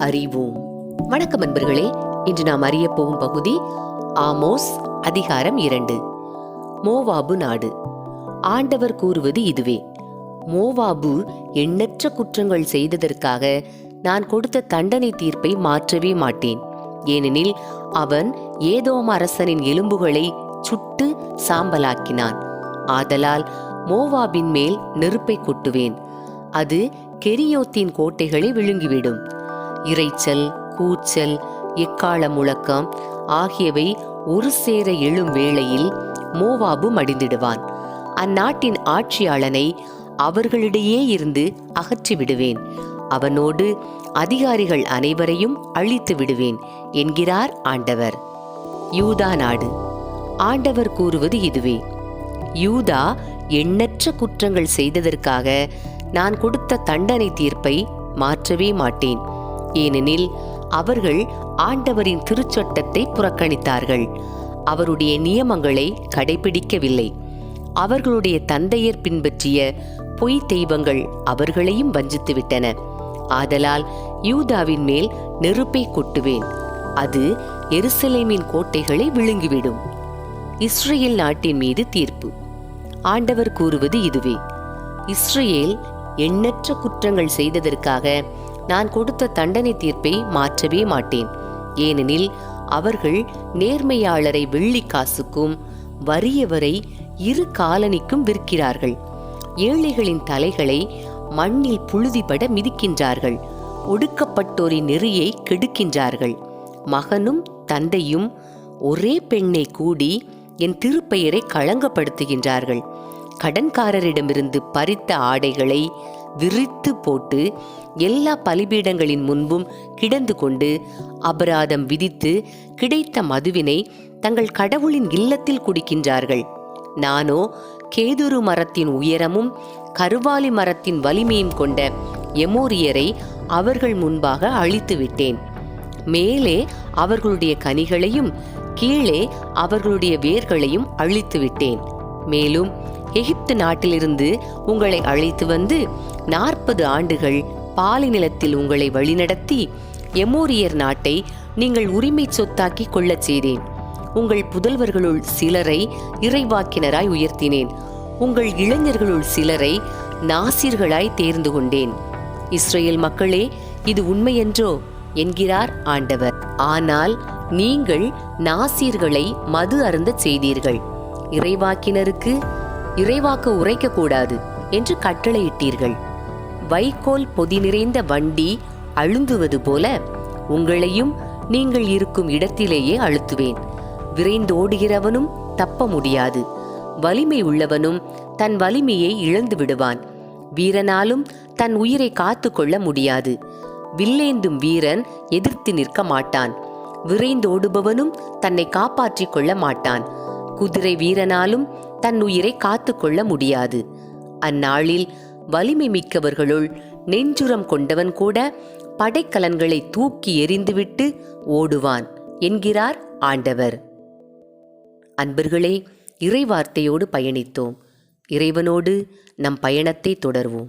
அறிவோம். வணக்கம் அன்பர்களே இன்று நாம் அறிய போகும் பகுதி ஆமோஸ் அதிகாரம் இரண்டு. மோவாபு நாடு. ஆண்டவர் கூறுவது இதுவே மோவாபு எண்ணற்ற குற்றங்கள் செய்ததற்காக நான் கொடுத்த தண்டனை தீர்ப்பை மாற்றவே மாட்டேன். ஏனெனில் அவன் ஏதோம் அரசனின் எலும்புகளை சுட்டு சாம்பலாக்கினான். ஆதலால் மோவாபின் மேல் நெருப்பை கொட்டுவேன். அது கெரியோத்தின் கோட்டைகளை விழுங்கிவிடும். இரைச்சல் கூச்சல் எக்கால முழக்கம் ஆகியவை ஒரு சேர எழும் வேளையில் மோவாபு மடிந்திடுவான். அந்நாட்டின் ஆட்சியாளனை அவர்களிடையே இருந்து அகற்றி விடுவேன். அவனோடு அதிகாரிகள் அனைவரையும் அழித்து விடுவேன் என்கிறார் ஆண்டவர். யூதா நாடு. ஆண்டவர் கூறுவது இதுவே. யூதா எண்ணற்ற குற்றங்கள் செய்ததற்காக நான் கொடுத்த தண்டனை தீர்ப்பை மாற்றவே மாட்டேன். ஏனெனில் அவர்கள் ஆண்டவரின் திருச்சட்டத்தை புறக்கணித்தார்கள். அவருடைய நியமங்களை கடைபிடிக்கவில்லை. அவர்களுடைய தந்தையர் பின்பற்றிய பொய் தெய்வங்கள் அவர்களையும் வஞ்சித்துவிட்டன. ஆதலால் யூதாவின் மேல் நெருப்பை கொட்டுவேன். அது எருசலேமின் கோட்டைகளை விழுங்கிவிடும். இஸ்ரேல் நாட்டின் மீது தீர்ப்பு. ஆண்டவர் கூறுவது இதுவே. இஸ்ரேல் எண்ணற்ற குற்றங்கள் செய்ததற்காக நான் கொடுத்த தண்டனை தீர்ப்பை மாற்றவே மாட்டேன். ஏனெனில் அவர்கள் நேர்மையாளரை வெள்ளி காசுக்கும் வறியவரை இரு காலனிக்கும் விற்கிறார்கள். ஏழைகளின் தலைகளை மண்ணில் புழுதிபட மிதிக்கின்றார்கள். ஒடுக்கப்பட்டோரின் நெறியை கெடுக்கின்றார்கள். மகனும் தந்தையும் ஒரே பெண்ணை கூடி என் திருப்பெயரை களங்கப்படுத்துகின்றார்கள். கடன்காரரிடமிருந்து பறித்த ஆடைகளை விரித்து போட்டு எல்லா பலிபீடங்களின் முன்பும் கிடந்து கொண்டு அபராதம் விதித்து கிடைத்த மதுவினை தங்கள் கடவுளின் இல்லத்தில் குடிக்கின்றார்கள். நானோ கேதுரு மரத்தின் உயரமும் கருவாலி மரத்தின் வலிமையும் கொண்ட எமோரியரை அவர்கள் முன்பாக அழித்து விட்டேன் மேலே அவர்களுடைய கனிகளையும் கீழே அவர்களுடைய வேர்களையும் அழித்து விட்டேன் மேலும் எகிப்து நாட்டிலிருந்து உங்களை அழைத்து வந்து நாற்பது ஆண்டுகள் பாலைநிலத்தில் உங்களை வழிநடத்தி எமோரியர் நாட்டை நீங்கள் உரிமை சொத்தாக்கி கொள்ளச் செய்தேன். உங்கள் புதல்வர்களுள் சிலரை இறைவாக்கினராய் உயர்த்தினேன். உங்கள் இளைஞர்களுள் சிலரை நாசிர்களாய் தேர்ந்து கொண்டேன். இஸ்ரேல் மக்களே இது உண்மையென்றோ? என்கிறார் ஆண்டவர். ஆனால் நீங்கள் நாசீர்களை மது அருந்தச் செய்தீர்கள். இறைவாக்கினருக்கு இறைவாக்கு உரைக்க கூடாது என்று கட்டளையிட்டீர்கள். வைக்கோல் பொதி நிறைந்த வண்டி அழுந்துவது போல உங்களையும் நீங்கள் இருக்கும் இடத்திலேயே அழுத்துவேன். விரைந்தோடுகிறவனும் தப்ப முடியாது. வலிமை உள்ளவனும் தன் வலிமையை இழந்து விடுவான். வீரனாலும் தன் உயிரை காத்து கொள்ள முடியாது. வில்லேந்தும் வீரன் எதிர்த்து நிற்க மாட்டான். விரைந்தோடுபவனும் தன்னை காப்பாற்றிக் கொள்ள மாட்டான். குதிரை வீரனாலும் தன் உயிரை காத்து கொள்ள முடியாது. அந்நாளில் வலிமை மிக்கவர்களுள் நெஞ்சுரம் கொண்டவன் கூட படைக்கலன்களை தூக்கி எறிந்துவிட்டு ஓடுவான் என்கிறார் ஆண்டவர். அன்பர்களே இறைவார்த்தையோடு பயணித்தோம். இறைவனோடு நம் பயணத்தை தொடர்வோம்.